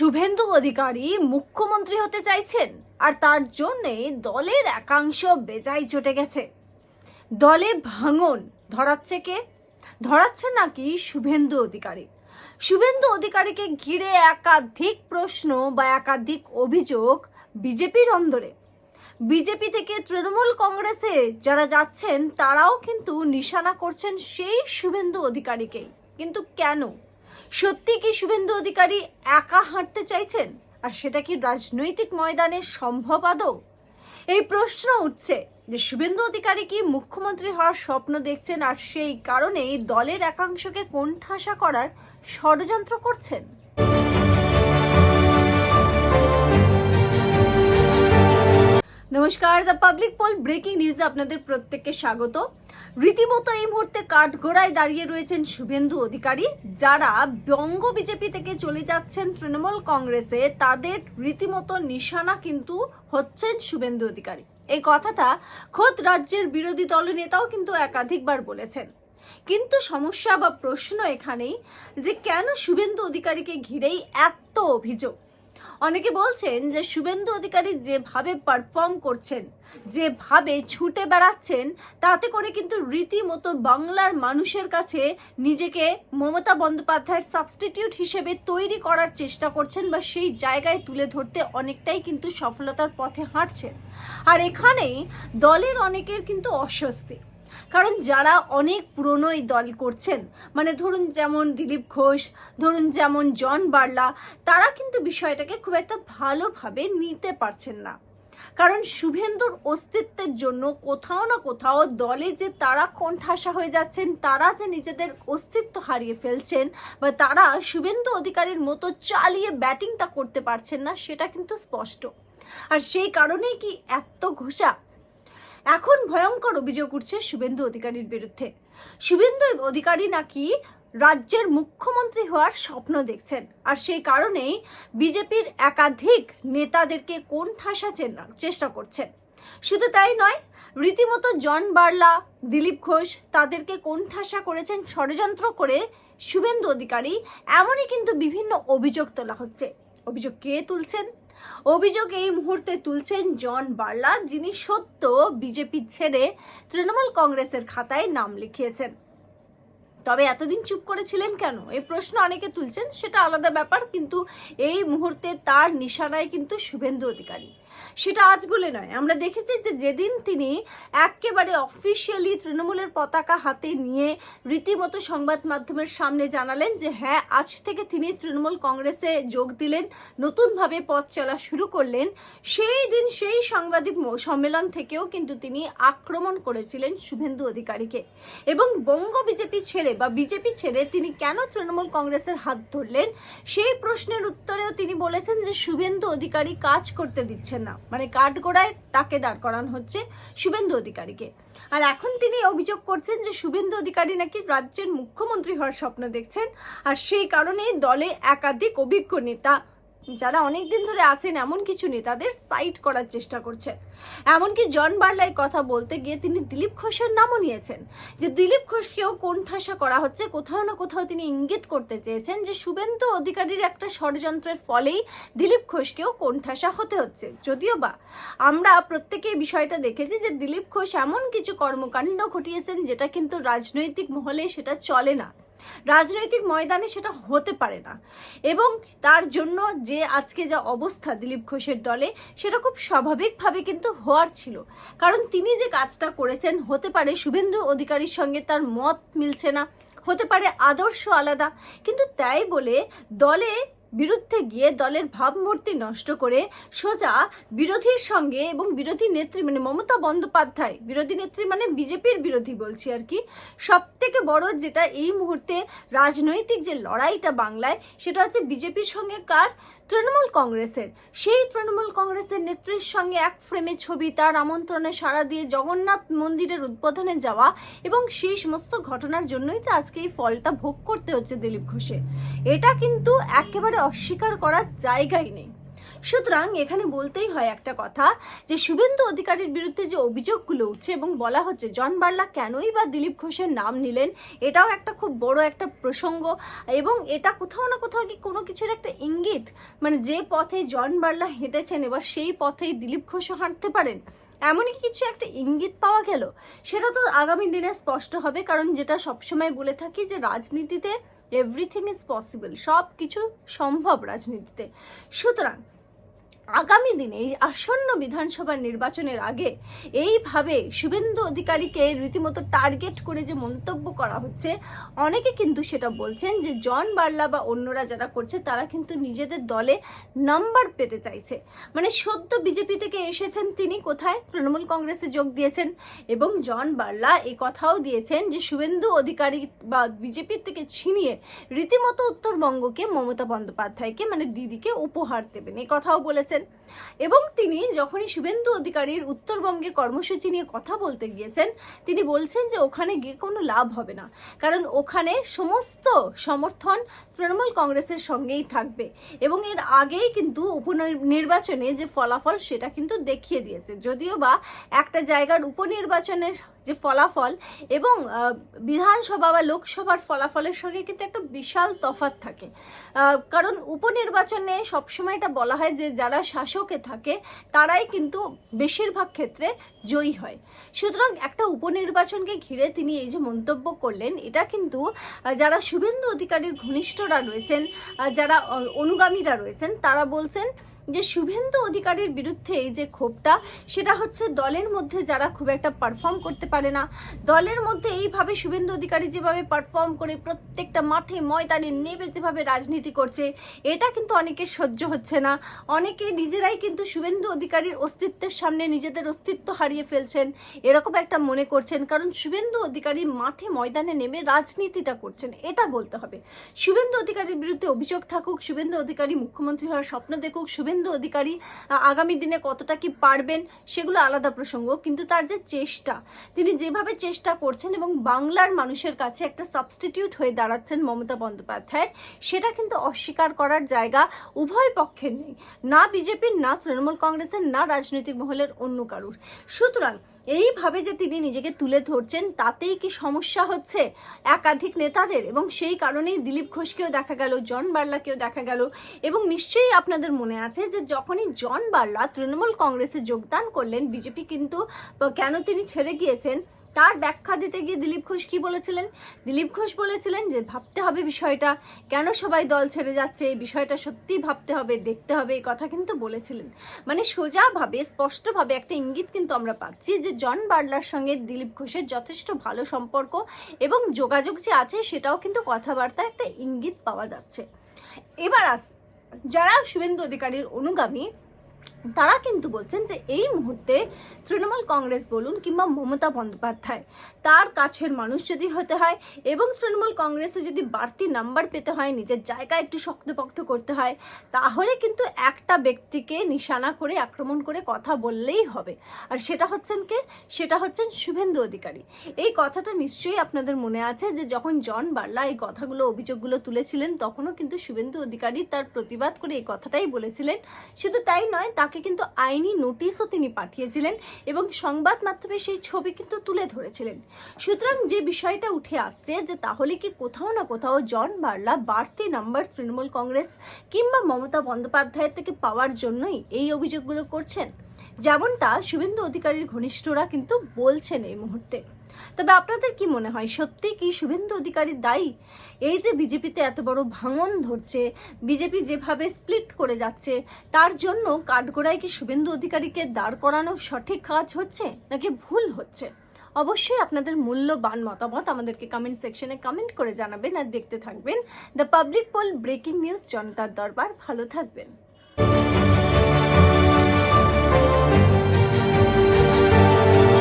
শুভেন্দু অধিকারী মুখ্যমন্ত্রী হতে চাইছেন, আর তার জন্যে দলের একাংশ বেজায় চটে গেছে। দলে ভাঙন ধরাচ্ছে কে? ধরাচ্ছে নাকি শুভেন্দু অধিকারী? শুভেন্দু অধিকারীকে ঘিরে একাধিক প্রশ্ন বা একাধিক অভিযোগ বিজেপির অন্দরে। বিজেপি থেকে তৃণমূল কংগ্রেসে যারা যাচ্ছেন, তারাও কিন্তু নিশানা করছেন সেই শুভেন্দু অধিকারীকেই। কিন্তু কেন? সত্যি কি শুভেন্দু অধিকারী একা হাঁটতে চাইছেন? আর সেটা কি রাজনৈতিক ময়দানে সম্ভব আদৌ? এই প্রশ্ন উঠছে যে শুভেন্দু অধিকারী কি মুখ্যমন্ত্রী হওয়ার স্বপ্ন দেখছেন? আর সেই কারণেই দলের একাংশকে কোণঠাসা করার ষড়যন্ত্র করছেন? নমস্কার দ্য পাবলিক পোল ব্রেকিং নিউজে আপনাদের প্রত্যেককে স্বাগত। রীতিমতো এই মুহূর্তে কাঠগোড়ায় দাঁড়িয়ে রয়েছেন শুভেন্দু অধিকারী, যারা বঙ্গ বিজেপি থেকে চলে যাচ্ছেন তৃণমূল কংগ্রেসে। তাদের রীতিমতো নিশানা কিন্তু হচ্ছেন শুভেন্দু অধিকারী। এই কথাটা খোদ রাজ্যের বিরোধী দলনেতাও কিন্তু একাধিকবার বলেছেন। কিন্তু সমস্যা বা প্রশ্ন এখানেই যে কেন শুভেন্দু অধিকারীকে ঘিরেই এত অভিযোগ? অনেকে বলছেন যে শুভেন্দু অধিকারী যেভাবে পারফর্ম করছেন, যেভাবে ছুটে বেড়াচ্ছেন, তাতে করে কিন্তু রীতিমতো বাংলার মানুষের কাছে নিজেকে মমতা বন্দ্যোপাধ্যায়ের সাবস্টিটিউট হিসেবে তৈরি করার চেষ্টা করছেন বা সেই জায়গায় তুলে ধরতে অনেকটাই কিন্তু সফলতার পথে হাঁটছেন। আর এখানেই দলের অনেকের কিন্তু অস্বস্তি। কারণ যারা অনেক পুরনো এই দল করছেন মানে ধরুন যেমন দিলীপ ঘোষ, ধরুন যেমন জন বার্লা, তারা কিন্তু বিষয়টাকে খুব একটা ভালোভাবে নিতে পারছেন না। কারণ শুভেন্দুর অস্তিত্বের জন্য কোথাও না কোথাও দলে যে তারা কোণঠাসা হয়ে যাচ্ছেন, তারা যে নিজেদের অস্তিত্ব হারিয়ে ফেলছেন বা তারা শুভেন্দু অধিকারীর মতো চালিয়ে ব্যাটিংটা করতে পারছেন না, সেটা কিন্তু স্পষ্ট। আর সেই কারণেই কি এত ঘোষা এখন ভয়ঙ্কর অভিযোগ উঠছে শুভেন্দু অধিকারীর বিরুদ্ধে। শুভেন্দু অধিকারী নাকি রাজ্যের মুখ্যমন্ত্রী হওয়ার স্বপ্ন দেখছেন। আর সেই কারণেই বিজেপির একাধিক নেতাদেরকে কোন ঠাসা চেষ্টা করছেন। শুধু তাই নয়, রীতিমতো জন বার্লা, দিলীপ ঘোষ তাদেরকে কোন ঠাসা করেছেন ষড়যন্ত্র করে শুভেন্দু অধিকারী। এমনই কিন্তু বিভিন্ন অভিযোগ তোলা হচ্ছে। অভিযোগ কে তুলছেন? অভিযোগ এই মুহূর্তে তুলছেন জন বার্লা, যিনি সত্য বিজেপি ছেড়ে তৃণমূল কংগ্রেসের খাতায় নাম লিখিয়েছেন। তবে এতদিন চুপ করেছিলেন কেন? এই প্রশ্ন অনেকে তুলছেন, সেটা আলাদা ব্যাপার, কিন্তু এই মুহূর্তে তার নিশানায় কিন্তু শুভেন্দু অধিকারী। সেটা আজ বলে নয়। আমরা দেখেছি যে যেদিন তিনি একেবারে অফিসিয়ালি তৃণমূলের পতাকা হাতে নিয়ে রীতিমতো সংবাদ মাধ্যমের সামনে জানালেন যে হ্যাঁ আজ থেকে তিনি তৃণমূল কংগ্রেসে যোগ দিলেন, নতুনভাবে পথ চলা শুরু করলেন। সেই দিন সেই সাংবাদিক সম্মেলন থেকেও কিন্তু তিনি আক্রমণ করেছিলেন শুভেন্দু অধিকারীকে। এবং বঙ্গ বিজেপি ছেড়ে বা বিজেপি ছেড়ে তিনি কেন তৃণমূল কংগ্রেসের হাত ধরলেন? সেই প্রশ্নের উত্তরেও তিনি বলেছেন যে, শুভেন্দু অধিকারী কাজ করতে দিচ্ছেন না। মানে কাঠগোড়ায় তাকে দাঁড় করানো হচ্ছে শুভেন্দু অধিকারীকে। আর এখন তিনি অভিযোগ করছেন যে শুভেন্দু অধিকারী নাকি রাজ্যের মুখ্যমন্ত্রী হওয়ার স্বপ্ন দেখছেন। আর সেই কারণেই দলে একাধিক অভিজ্ঞ নেতা যারা অনেকদিন ধরে আছেন এমন কিছু নেই, তাদের সাইড করার চেষ্টা করছেন। এমনকি জন বার্লাই কথা বলতে গিয়ে তিনি দিলীপ ঘোষের নামও নিয়েছেন। যে দিলীপ ঘোষকেও কোণঠাসা করা হচ্ছে, কোথাও না কোথাও তিনি ইঙ্গিত করতে চেয়েছেন যে শুভেন্দু অধিকারীর একটা ষড়যন্ত্রের ফলেই দিলীপ ঘোষকেও কোণঠাসা হতে হচ্ছে। যদিও বা আমরা প্রত্যেকেই বিষয়টা দেখেছি যে দিলীপ ঘোষ এমন কিছু কর্মকাণ্ড ঘটিয়েছেন যেটা কিন্তু রাজনৈতিক মহলে সেটা চলে না। রাজনৈতিক ময়দানে সেটা হতে পারে না। এবং তার জন্য যে আজকে যা অবস্থা দিলীপ ঘোষের দলে, সেটা খুব স্বাভাবিকভাবে কিন্তু হওয়ার ছিল। কারণ তিনি যে কাজটা করেছেন, হতে পারে শুভেন্দু অধিকারীর সঙ্গে তার মত মিলছে না, হতে পারে আদর্শ আলাদা। কিন্তু তাই বলে দলে বিরুদ্ধে গিয়ে দলের ভাবমূর্তি নষ্ট করে সোজা বিরোধীর সঙ্গে এবং বিরোধী নেত্রী মানে মমতা বন্দ্যোপাধ্যায়, বিরোধী নেত্রী মানে বিজেপির বিরোধী বলছি আর কি। সব থেকে বড় যেটা এই মুহূর্তে রাজনৈতিক যে লড়াইটা বাংলায়, সেটা হচ্ছে বিজেপির সঙ্গে কার? তৃণমূল কংগ্রেসের। সেই তৃণমূল কংগ্রেসের নেত্রীর সঙ্গে এক ফ্রেমে ছবি, তার আমন্ত্রণে সাড়া দিয়ে জগন্নাথ মন্দিরের উদ্বোধনে যাওয়া এবং সেই সমস্ত ঘটনার জন্যই তো আজকে এই ফলটা ভোগ করতে হচ্ছে দিলীপ ঘোষে এটা কিন্তু একেবারে অস্বীকার করার জায়গাই নেই। সুতরাং এখানে বলতেই হয় একটা কথা যে শুভেন্দু অধিকারীর বিরুদ্ধে যে অভিযোগগুলো উঠছে এবং বলা হচ্ছে জন বার্লা কেনই বা দিলীপ ঘোষের নাম নিলেন, এটাও একটা খুব বড় একটা প্রসঙ্গ এবং এটা কোথাও না কোথাও কি কোনো কিছুর একটা ইঙ্গিত? মানে যে পথে জন বার্লা হেঁটেছেন, এবার সেই পথেই দিলীপ ঘোষও হাঁটতে পারেন, এমনই কিছু একটা ইঙ্গিত পাওয়া গেল? সেটা তো আগামী দিনে স্পষ্ট হবে, কারণ যেটা সবসময় বলে থাকি যে রাজনীতিতে এভরিথিং ইজ পসিবল সব কিছু সম্ভব রাজনীতিতে। সুতরাং আগামী দিনে এই আসন্ন বিধানসভা নির্বাচনের আগে এইভাবে শুভেন্দু অধিকারীকে রীতিমতো টার্গেট করে যে মন্তব্য করা হচ্ছে, অনেকে কিন্তু সেটা বলছেন যে জন বার্লা বা অন্যরা যারা করছে তারা কিন্তু নিজেদের দলে নাম্বার পেতে চাইছে। মানে সদ্য বিজেপি থেকে এসেছেন তিনি কোথায়? তৃণমূল কংগ্রেসে যোগ দিয়েছেন এবং জন বার্লা এই কথাও দিয়েছেন যে শুভেন্দু অধিকারী বা বিজেপির থেকে ছিনিয়ে রীতিমতো উত্তরবঙ্গকে মমতা বন্দ্যোপাধ্যায়কে মানে দিদিকে উপহার দেবেন। এই কথাও বলেছেন এবং তিনি যখনই শুভেন্দু অধিকারীর উত্তরবঙ্গে কর্মসূচি নিয়ে কথা বলতে গিয়েছেন, তিনি বলছেন যে ওখানে গিয়ে কোনো লাভ হবে না। কারণ ওখানে সমস্ত সমর্থন তৃণমূল কংগ্রেসের সঙ্গেই থাকবে। এবং এর আগেই কিন্তু উপনির্বাচনে যে ফলাফল সেটা কিন্তু দেখিয়ে দিয়েছে। যদিও বা একটা জায়গার উপনির্বাচনের যে ফলাফল এবং বিধানসভা বা লোকসভার ফলাফলের সঙ্গে কিন্তু একটা বিশাল তফাৎ থাকে। কারণ উপনির্বাচনে সবসময় এটা বলা হয় যে, যারা শাসকে থাকে, তারাই কিন্তু বেশিরভাগ ক্ষেত্রে জয়ী হয়। সুতরাং একটা উপনির্বাচনকে ঘিরে তিনি এই যে মন্তব্য করলেন, এটা কিন্তু যারা শুভেন্দু অধিকারীর ঘনিষ্ঠরা রয়েছেন যারা অনুগামীরা রয়েছেন, তারা বলছেন যে শুভেন্দু অধিকারীর বিরুদ্ধে এই যে ক্ষোভটা, সেটা হচ্ছে দলের মধ্যে যারা খুব একটা পারফর্ম করতে পারে না। দলের মধ্যে এইভাবে শুভেন্দু অধিকারী যেভাবে পারফর্ম করে প্রত্যেকটা মাঠে ময়দানে নেবে যেভাবে রাজনীতি করছে, এটা কিন্তু অনেকের সহ্য হচ্ছে না। অনেকে নিজেরাই কিন্তু শুভেন্দু অধিকারীর অস্তিত্বের সামনে নিজেদের অস্তিত্ব হারিয়ে ফেলছেন, এরকম একটা মনে করছেন। কারণ শুভেন্দু অধিকারী মাঠে ময়দানে নেমে রাজনীতিটা করছেন, এটা বলতে হবে। শুভেন্দু অধিকারীর বিরুদ্ধে অভিযোগ থাকুক, শুভেন্দু অধিকারী মুখ্যমন্ত্রী হওয়ার স্বপ্ন দেখুক, শুভেন্দু অধিকারী আগামী দিনে কতটা কি পারবেন সেগুলো আলাদা প্রসঙ্গ, কিন্তু তার যে চেষ্টা, তিনি যেভাবে চেষ্টা করছেন এবং বাংলার মানুষের কাছে একটা সাবস্টিটিউট হয়ে দাঁড়াচ্ছেন মমতা বন্দ্যোপাধ্যায়ের, সেটা কিন্তু অস্বীকার করার জায়গা উভয় পক্ষের নেই। না বিজেপির, না তৃণমূল কংগ্রেসের, না রাজনৈতিক মহলের অন্য কারুর। সুতরাং এইভাবে যে তিনি নিজেকে তুলে ধরছেন, তাতেই কি সমস্যা হচ্ছে? একাধিক নেতাদের এবং সেই কারণেই দিলীপ ঘোষকেও দেখা গেল, জন বার্লাকেও দেখা গেল এবং নিশ্চয়ই আপনাদের মনে আছে যে যখনই জন বার্লা তৃণমূল কংগ্রেসে যোগদান করলেন, বিজেপি কিন্তু কেন তিনি ছেড়ে গিয়েছেন? তার ব্যাখ্যা দিতে গিয়ে দিলীপ ঘোষ কি বলেছিলেন? দিলীপ ঘোষ বলেছিলেন যে ভাবতে হবে বিষয়টা, কেন সবাই দল ছেড়ে যাচ্ছে, এই বিষয়টা সত্যি ভাবতে হবে, দেখতে হবে, এই কথা কিন্তু বলেছিলেন। মানে সোজাভাবে, স্পষ্টভাবে একটা ইঙ্গিত কিন্তু আমরা পাচ্ছি যে জন বার্লার সঙ্গে দিলীপ ঘোষের যথেষ্ট ভালো সম্পর্ক এবং যোগাযোগ যে আছে সেটাও কিন্তু কথাবার্তা একটা ইঙ্গিত পাওয়া যাচ্ছে। এবার আস যারা শুভেন্দু অধিকারীর অনুগামী তারা কিন্তু বলছেন যে এই মুহূর্তে তৃণমূল কংগ্রেস বলুন কিংবা মমতা বন্দ্যোপাধ্যায়, তার কাছের মানুষ যদি হতে হয় এবং তৃণমূল কংগ্রেসে যদি বাড়তি নাম্বার পেতে হয়, নিজের জায়গা একটু শক্তপোক্ত করতে হয়, তাহলে কিন্তু একটা ব্যক্তিকে নিশানা করে, আক্রমণ করে কথা বললেই হবে। আর সেটা হচ্ছেন কে? সেটা হচ্ছেন শুভেন্দু অধিকারী। এই কথাটা নিশ্চয়ই আপনাদের মনে আছে যে যখন জন বার্লা এই কথাগুলো, অভিযোগগুলো তুলেছিলেন, তখনও কিন্তু শুভেন্দু অধিকারী তার প্রতিবাদ করে এই কথাটাই বলেছিলেন। শুধু তাই নয় তাকে কিন্তু আইনি নোটিশও তিনি পাঠিয়েছিলেন এবং সংবাদ মাধ্যমে সেই ছবি কিন্তু তুলে ধরেছিলেন। সুতরাং যে বিষয়টা উঠে আসছে যে তাহলে কি কোথাও না কোথাও জন বার্লা বাড়তি নাম্বার তৃণমূল কংগ্রেস কিংবা মমতা বন্দ্যোপাধ্যায়ের থেকে পাওয়ার জন্যই এই অভিযোগগুলো করছেন? যেমনটা শুভেন্দু অধিকারীর ঘনিষ্ঠরা কিন্তু বলছেন এই মুহূর্তে। তবে আপনাদের কি মনে হয়, সত্যি কি শুভেন্দু অধিকারী দায়ী? এই যে বিজেপিতে এত বড় ভাঙন ধরছে, বিজেপি যেভাবে স্প্লিট করে যাচ্ছে, তার জন্য কাঠগোড়ায় কি শুভেন্দু অধিকারীকে দাঁড় করানো সঠিক কাজ হচ্ছে, নাকি ভুল হচ্ছে? অবশ্যই আপনাদের মূল্যবান মতামত আমাদেরকে কমেন্ট সেকশনে কমেন্ট করে জানাবেন আর দেখতে থাকবেন the public poll breaking news জনতার দরবার। ভালো থাকবেন।